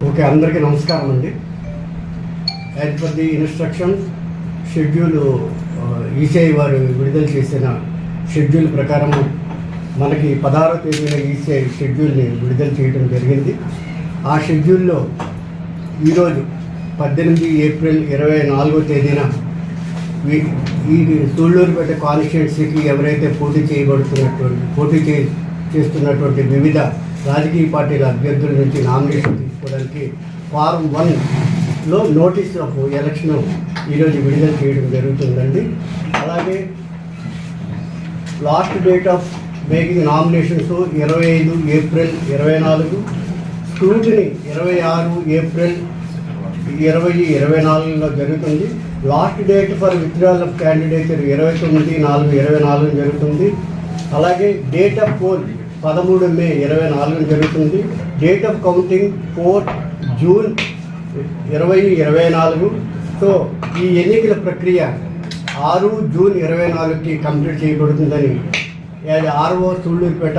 Okay అందరికీ నమస్కారం అండి. As instruction the schedule ECI వారు విడుదల చేసిన షెడ్యూల్ ప్రకారం మనకి పదహారో తేదీన ఈసీఐ షెడ్యూల్ని విడుదల చేయడం జరిగింది. ఆ షెడ్యూల్లో ఈరోజు పద్దెనిమిది ఏప్రిల్ ఇరవై నాలుగో తేదీన వీ- ఈ సూళ్ళూరుపేట కాన్స్టిట్యున్సీకి ఎవరైతే పోటీ చేయబడుతున్నటువంటి పోటీ చే చేస్తున్నటువంటి వివిధ రాజకీయ పార్టీల అభ్యర్థుల నుంచి నామినేషన్ తీసుకోవడానికి ఫారం లో నోటీస్ ఆఫ్ ఎలక్షన్ ఈరోజు విడుదల చేయడం జరుగుతుందండి. అలాగే last date of making nominations ఇరవై ఐదు ఏప్రిల్ ఇరవై నాలుగు స్క్రూటిని ఇరవై ఆరు ఏప్రిల్ ఇరవై ఇరవై నాలుగులో జరుగుతుంది. Last date for withdrawal of candidature ఇరవై తొమ్మిది నాలుగు ఇరవై నాలుగు జరుగుతుంది. అలాగే డేట్ ఆఫ్ పోల్ పదమూడు మే ఇరవై నాలుగు జరుగుతుంది. Date of counting four June ఇరవై ఇరవై నాలుగు. సో ఈ ఎన్నికల ప్రక్రియ ఆరు జూన్ ఇరవై నాలుగుకి కంప్లీట్ చేయబడుతుందని యాజ్ ఆర్ఓ సూళ్ళూరుపేట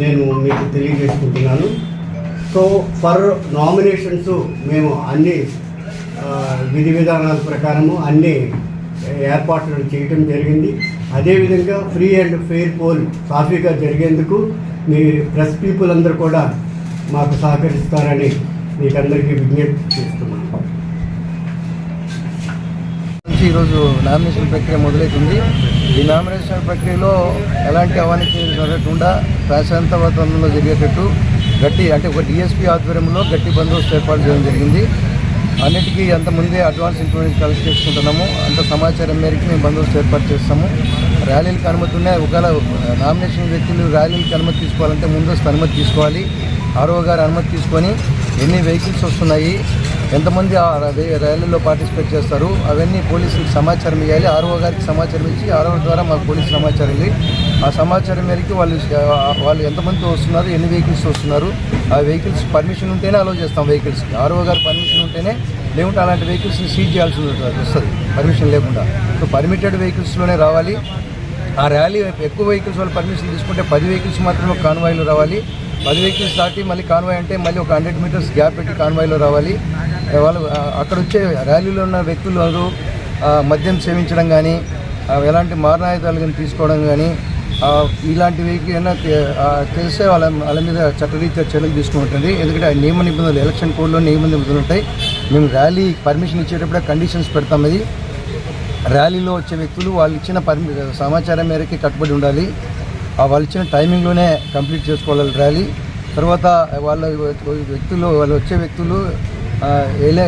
నేను మీకు తెలియజేసుకుంటున్నాను. సో ఫర్ నామినేషన్స్ మేము అన్ని విధి విధానాల ప్రకారము అన్ని ఏర్పాట్లు చేయడం జరిగింది. అదేవిధంగా ఫ్రీ అండ్ ఫెయిర్ పోల్ సాఫీగా జరిగేందుకు మీ ప్రెస్ పీపుల్ అందరూ కూడా మాకు సహకరిస్తారని మీకందరికీ విజ్ఞప్తి చేస్తున్నాను. ఈరోజు నామినేషన్ ప్రక్రియ మొదలవుతుంది. ఈ నామినేషన్ ప్రక్రియలో ఎలాంటి అవానికి జరగకుండా ప్రశాంత వాతావరణంలో జరిగేటట్టు గట్టి అంటే ఒక డిఎస్పీ ఆధ్వర్యంలో గట్టి బందోబస్తు ఏర్పాటు చేయడం జరిగింది. అన్నిటికీ అంత ముందే అడ్వాన్స్ ఇన్ఫర్మేషన్ కలెక్ట్ చేసుకుంటున్నాము. అంత సమాచారం మేరకు మేము బందోబస్తు ఏర్పాటు చేస్తాము. ర్యాలీలకు అనుమతి ఉన్నాయి ఒకవేళ నామినేషన్ వ్యక్తులు ర్యాలీలకు అనుమతి తీసుకోవాలంటే ముందస్తు అనుమతి తీసుకోవాలి. ఆర్ఓ గారు అనుమతి తీసుకొని ఎన్ని వెహికల్స్ వస్తున్నాయి? ఎంతమంది ర్యాలీలో పార్టిసిపేట్ చేస్తారు? అవన్నీ పోలీసులకు సమాచారం ఇవ్వాలి ఆర్ఓ గారికి సమాచారం ఇచ్చి ఆర్ఓ ద్వారా మాకు పోలీసు సమాచారం ఇవ్వాలి ఆ సమాచారం మేరకు వాళ్ళు వాళ్ళు ఎంతమంది వస్తున్నారు ఎన్ని వెహికల్స్ వస్తున్నారు ఆ వెహికల్స్ పర్మిషన్ ఉంటేనే అలౌ చేస్తాం వెహికల్స్కి ఆర్ఓ గారు పర్మిషన్ ఉంటేనే లేకుంటే అలాంటి వెహికల్స్ని సీజ్ చేయాల్సి వస్తుంది. పర్మిషన్ లేకుండా. సో పర్మిటెడ్ వెహికల్స్లోనే రావాలి. ఆ ర్యాలీ ఎక్కువ వెహికల్స్ వాళ్ళు పర్మిషన్ తీసుకుంటే పది వెహికల్స్ మాత్రమే కాన్వాయిలు రావాలి. పది వెహికల్స్ దాటి మళ్ళీ కాన్వాయ్ అంటే మళ్ళీ ఒక హండ్రెడ్ మీటర్స్ గ్యాప్ పెట్టి కాన్వాయ్లో రావాలి. వాళ్ళు అక్కడ వచ్చే ర్యాలీలో ఉన్న వ్యక్తులు మద్యం సేవించడం కానీ ఎలాంటి మారణాయుధాలు కానీ తీసుకోవడం కానీ ఇలాంటి ఇలాంటివి ఏమైనా తెలిస్తే వాళ్ళ వాళ్ళ మీద చట్టరీత్యా చర్యలు తీసుకుంటుంది ఎందుకంటే ఆ నియమ నిబంధనలు ఎలక్షన్ కోడ్లో నియమ నిబంధనలు ఉంటాయి. మేము ర్యాలీ పర్మిషన్ ఇచ్చేటప్పుడే కండిషన్స్ పెడతాం అది. ర్యాలీలో వచ్చే వ్యక్తులు వాళ్ళు ఇచ్చిన పర్మి సమాచారం మేరకి కట్టుబడి ఉండాలి. వాళ్ళు ఇచ్చిన టైమింగ్లోనే కంప్లీట్ చేసుకోవాలి ర్యాలీ. తర్వాత వాళ్ళ వ్యక్తులు వాళ్ళు వచ్చే వ్యక్తులు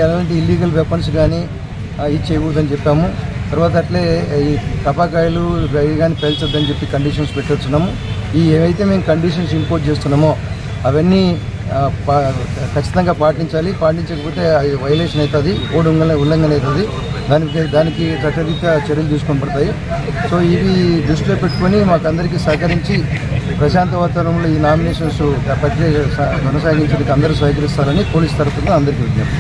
ఎలాంటి ఇల్లీగల్ వెపన్స్ కానీ ఇచ్చేయకూడదని చెప్పాము. తర్వాత అట్లే ఈ టపాకాయలు ఇవి కానీ పేల్చొద్దని చెప్పి కండిషన్స్ పెట్టొచ్చున్నాము. ఈ ఏవైతే మేము కండిషన్స్ ఇంపోర్ట్ చేస్తున్నామో అవన్నీ పా ఖచ్చితంగా పాటించాలి. పాటించకపోతే వైలేషన్ అవుతుంది కోడ్ ఉల్లంఘన అవుతుంది. దానికి దానికి చట్టరీత్యా చర్యలు తీసుకొని పడతాయి. సో ఇవి దృష్టిలో పెట్టుకొని మాకు అందరికీ సహకరించి ప్రశాంత వాతావరణంలో ఈ నామినేషన్స్ ప్రక్రియ కొనసాగించడానికి అందరూ సహకరిస్తారని పోలీస్ తరఫున అందరికీ విజ్ఞప్తి.